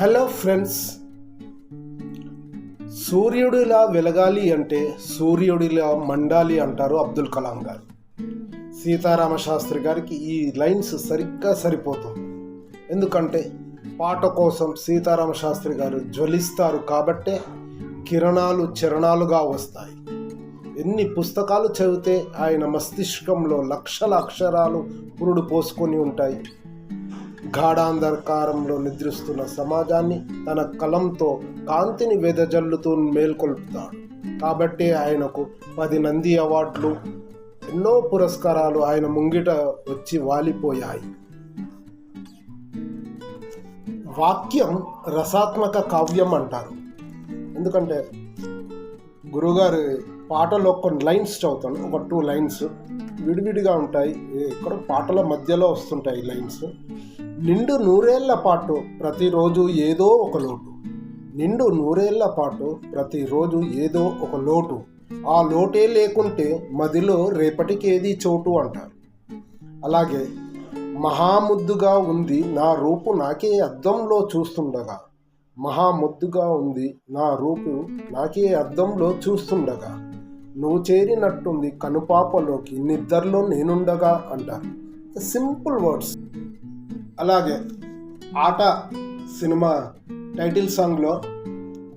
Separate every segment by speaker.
Speaker 1: Hello friends సూర్యుడిలా వెలగాలి అంటే సూర్యుడిలా మండాలి అంటారు అబ్దుల్ కలాం గారు. సీతారామ శాస్త్రి గారికి ఈ లైన్స్ సరిగ్గా సరిపోతుంది. ఎందుకంటే పాట కోసం సీతారామ శాస్త్రి గారు జ్వలిస్తారు కాబట్టే కిరణాలు చరణాలుగా వస్తాయి. ఎన్ని పుస్తకాలు చదివితే ఆయన మస్తిష్కంలో లక్షల అక్షరాలు పురుడు పోసుకొని ఉంటాయి. గాఢాంధకారంలో నిద్రిస్తున్న సమాజాన్ని తన కలంతో కాంతిని వెదజల్లుతూ మేల్కొల్పుతాడు. కాబట్టి ఆయనకు పది నంది అవార్డులు ఎన్నో పురస్కారాలు ఆయన ముంగిట వచ్చి వాలిపోయాయి. వాక్యం రసాత్మక కావ్యం అంటారు. ఎందుకంటే గురుగారు పాటలో కొన్ని లైన్స్ చదువుతాను. ఒక టూ లైన్స్ విడివిడిగా ఉంటాయి. ఇక్కడ పాటల మధ్యలో వస్తుంటాయి లైన్స్. నిండు నూరేళ్ళ పాటు ప్రతిరోజు ఏదో ఒక లోటు. నిండు నూరేళ్ళ పాటు ప్రతిరోజు ఏదో ఒక లోటు. ఆ లోటే లేకుంటే మదిలో రేపటికేది చోటు అంటారు. అలాగే మహాముద్దుగా ఉంది నా రూపు నాకే అద్దంలో చూస్తుండగా. మహాముద్దుగా ఉంది నా రూపు నాకే అద్దంలో చూస్తుండగా. నువ్వు చేరినట్టుంది కనుపాపలోకి నిద్రలో నేనుండగా అంటారు. Simple words. అలాగే ఆట సినిమా టైటిల్ సాంగ్లో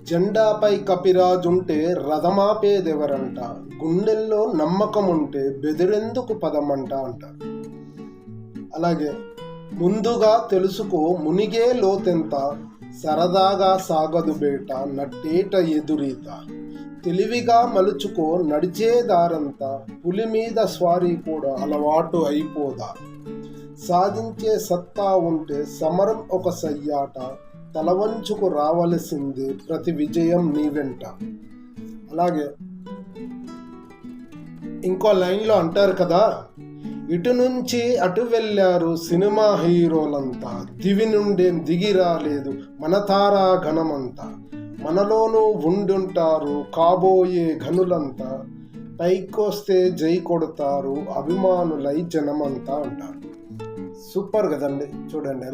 Speaker 1: జెండాపై కపిరాజుంటే రథమాపేదెవరంట గుండెల్లో నమ్మకం ఉంటే బెదిరెందుకు పదమంట అంటారు అలాగే ముందుగా తెలుసుకో మునిగే లోతెంత సరదాగా సాగదు బేట నట్టేట ఎదురీత. తెలివిగా మలుచుకో నడిచే దారంతా పులి మీద స్వారీ కూడా అలవాటు అయిపోదా. సాధించే సత్తా ఉంటే సమరం ఒక సయ్యాట తలవంచుకు రావలసిందే ప్రతి విజయం నీ వెంట. అలాగే ఇంకో లైన్లో అంటారు కదా ఇటు నుంచి అటు వెళ్ళారు సినిమా హీరోలంతా దివి నుండేం దిగి రాలేదు మన తారా ఘనమంతా. మనలోనూ ఉండుంటారు కాబోయే ఘనులంతా పైకొస్తే జై కొడతారు అభిమానులై జనమంతా అంటారు. సూపర్ కదండి చూడండి.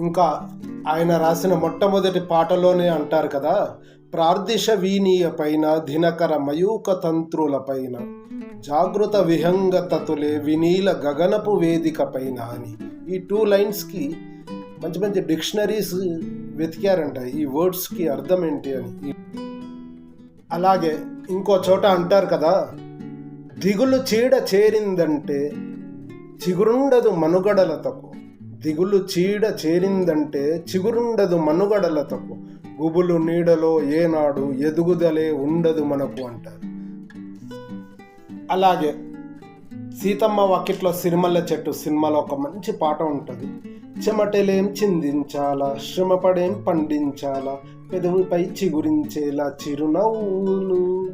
Speaker 1: ఇంకా ఆయన రాసిన మొట్టమొదటి పాటలోనే అంటారు కదా ప్రార్థిష వీనీయ పైన దినకర మయూక తంత్రుల పైన జాగృత విహంగతతులే వినీల గగనపు వేదిక పైన అని. ఈ టూ లైన్స్కి మంచి మంచి డిక్షనరీస్ వెతికారంట ఈ వర్డ్స్కి అర్థం ఏంటి అని. అలాగే ఇంకో చోట అంటారు కదా దిగులు చీడ చేరిందంటే చిగురుండదు మనుగడలతకు. దిగులు చీడ చేరిందంటే చిగురుండదు మనుగడలతకు. గుబులు నీడలో ఏనాడు ఎదుగుదలే ఉండదు మనకు అంటారు. అలాగే సీతమ్మ వాకిట్లో సిరిమల్ల చెట్టు సినిమాలో ఒక మంచి పాట ఉంటుంది. చెమటలేం చిందించాలా శ్రమపడేం పండించాలా పెదవిపై చిగురించేలా చిరునవ్వులు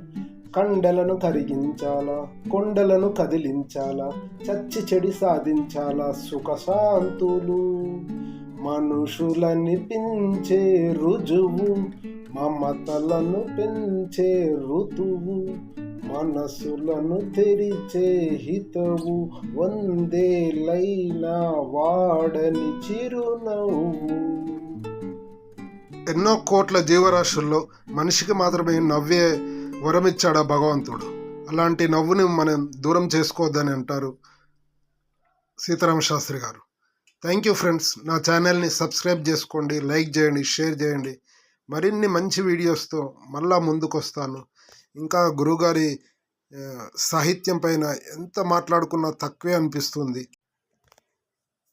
Speaker 1: కండలను కరిగించాలా కొండలను కదిలించాలా చచ్చి చెడి సాధించాలా సుఖశాంతులు మనుషులని పెంచే రుజువు మమతలను పెంచే ఋతువు మనసులను తెరిచే హితవు వందేలైనా వాడని చిరునవ్వు. ఎన్నో కోట్ల జీవరాశుల్లో మనిషికి మాత్రమే నవ్వే వరమిచ్చాడా భగవంతుడు? అలాంటి నవ్వుని మనం దూరం చేసుకోవద్దని అంటారు సీతారామ శాస్త్రి గారు. థ్యాంక్ యూ ఫ్రెండ్స్ నా ఛానల్ని సబ్స్క్రైబ్ చేసుకోండి లైక్ చేయండి షేర్ చేయండి. మరిన్ని మంచి వీడియోస్తో మళ్ళా ముందుకు వస్తాను ఇంకా గురుగారి సాహిత్యం పైన ఎంత మాట్లాడుకున్నా తక్కువే అనిపిస్తుంది.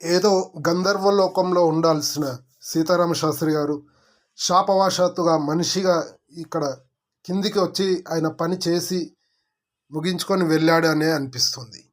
Speaker 1: ఏదో గంధర్వ లోకంలో ఉండాల్సిన సీతారామ శాస్త్రి గారు శాపవాశాత్తుగా మనిషిగా ఇక్కడ కిందికి వచ్చి ఆయన పని చేసి ముగించుకొని వెళ్ళాడు అనే అనిపిస్తుంది.